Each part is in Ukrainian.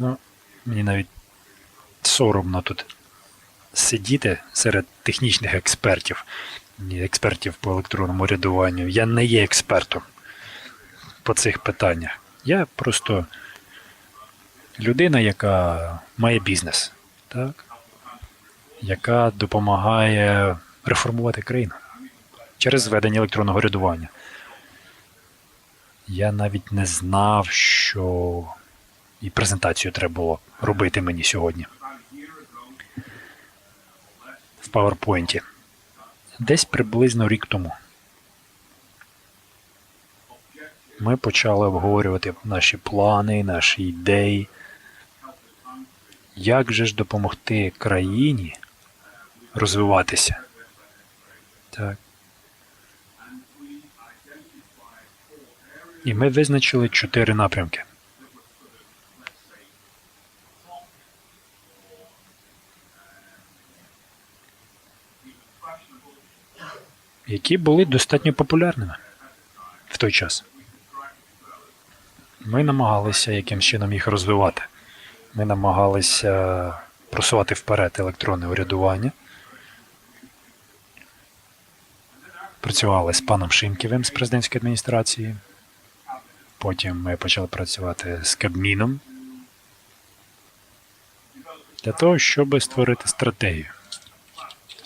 Ну, мені навіть соромно тут сидіти серед технічних експертів, експертів по електронному рядуванню. Я не є експертом по цих питаннях. Я просто людина, яка має бізнес, так? яка допомагає реформувати країну через зведення електронного рядування. Я навіть не знав, що і презентацію треба було робити мені сьогодні. В PowerPoint. Десь приблизно рік тому. Ми почали обговорювати наші плани, наші ідеї. Як же ж допомогти країні розвиватися? Так. І ми визначили чотири напрямки. Які були достатньо популярними в той час. Ми намагалися якимсь чином їх розвивати. Ми намагалися просувати вперед електронне урядування. Працювали з паном Шимківим з президентської адміністрації. Потім ми почали працювати з Кабміном для того, щоб створити стратегію.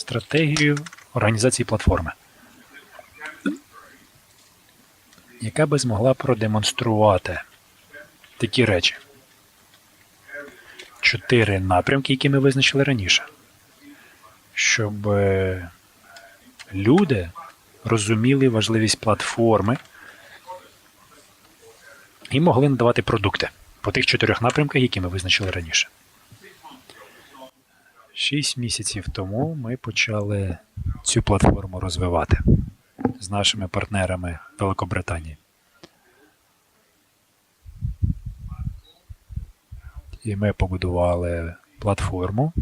Стратегію організації платформи, яка би змогла продемонструвати такі речі. Чотири напрямки, які ми визначили раніше. Щоб е, люди розуміли важливість платформи і могли надавати продукти по тих чотирьох напрямках, які ми визначили раніше. Шість місяців тому ми почали цю платформу розвивати з нашими партнерами Великобританії. І ми побудували платформу,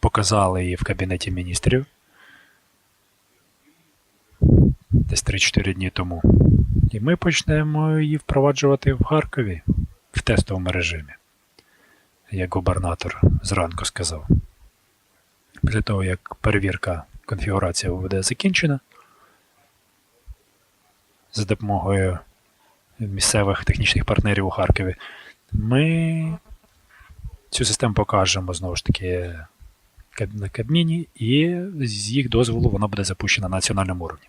показали її в Кабінеті міністрів десь 3-4 дні тому. І ми почнемо її впроваджувати в Харкові в тестовому режимі, як губернатор зранку сказав. Після того, як перевірка конфігурації буде закінчена, за допомогою місцевих технічних партнерів у Харкові, ми цю систему покажемо знову ж таки на Кабміні, і з їх дозволу вона буде запущена на національному уровні.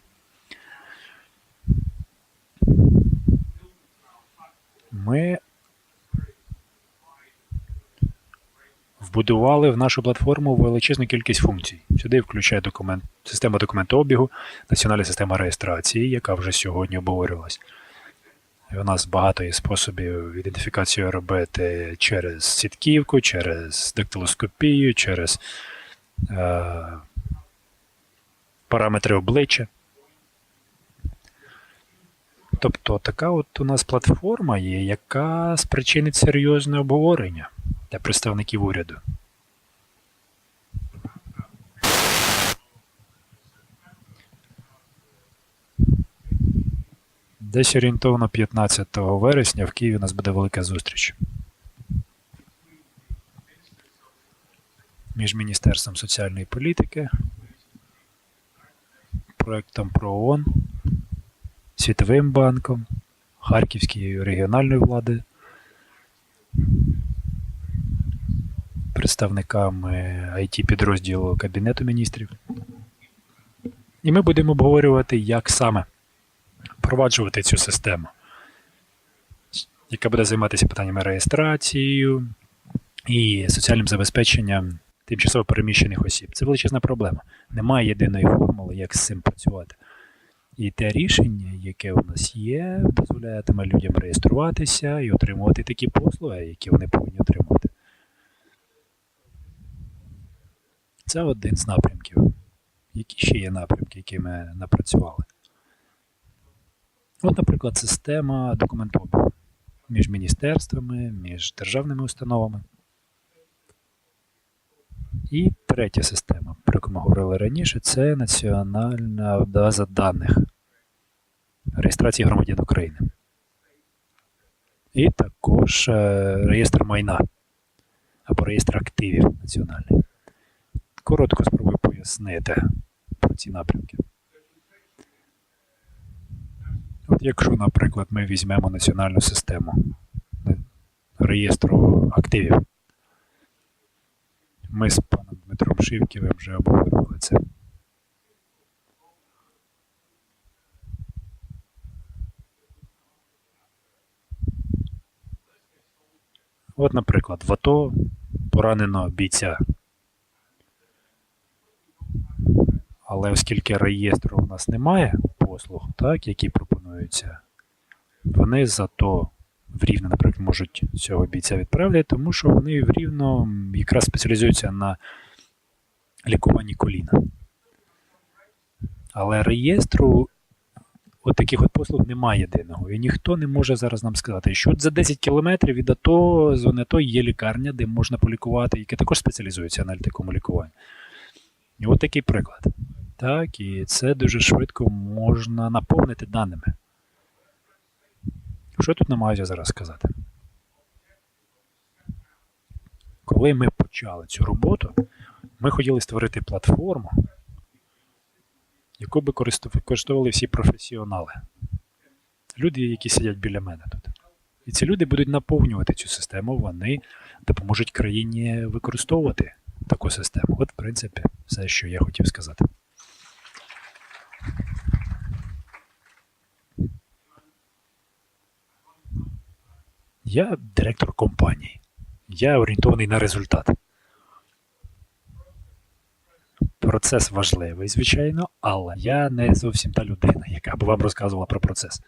Ми вбудували в нашу платформу величезну кількість функцій. Сюди включає документ, система документообігу, національна система реєстрації, яка вже сьогодні обговорювалась. У нас багато є способів ідентифікацію робити через сітківку, через дактилоскопію, через е, параметри обличчя. Тобто така от у нас платформа є, яка спричинить серйозне обговорення для представників уряду. Десь орієнтовно 15 вересня в Києві у нас буде велика зустріч. Між Міністерством соціальної політики, проектом ПРООН, Світовим банком, Харківською регіональною влади, представниками it підрозділу Кабінету міністрів. І ми будемо обговорювати, як саме впроваджувати цю систему, яка буде займатися питаннями реєстрацією і соціальним забезпеченням тимчасово переміщених осіб. Це величезна проблема. Немає єдиної формули, як з цим працювати. І те рішення, яке у нас є, дозволятиме людям реєструватися і отримувати такі послуги, які вони повинні отримати. Це один з напрямків. Які ще є напрямки, які ми напрацювали? От, наприклад, система документообігу між міністерствами, між державними установами. І третя система, про яку ми говорили раніше, це національна база даних реєстрації громадян України. І також е, реєстр майна або реєстр активів національний. Коротко спробую пояснити про ці напрямки. От якщо, наприклад, ми візьмемо національну систему реєстру активів, ми з паном Дмитром Шивківим вже обговорювали це. От, наприклад, в АТО поранено бійця. Але оскільки реєстру у нас немає послуг, так, які пропонуються, вони зато в рівне, наприклад, можуть цього бійця відправити, тому що вони в рівно якраз спеціалізуються на лікуванні коліна. Але реєстру от таких от послуг немає єдиного. І ніхто не може зараз нам сказати, що за 10 кілометрів від АТО, зони АТО є лікарня, де можна полікувати, яка також спеціалізується на такому лікуванні. І от такий приклад. Так, і це дуже швидко можна наповнити даними. Що я тут намагаюся зараз сказати? Коли ми почали цю роботу, ми хотіли створити платформу, яку би користу- використовували всі професіонали. Люди, які сидять біля мене тут. І ці люди будуть наповнювати цю систему, вони допоможуть країні використовувати таку систему. От, в принципі, все, що я хотів сказати. Я директор компанії. Я орієнтований на результат. Процес важливий, звичайно, але я не зовсім та людина, яка б вам розказувала про процес.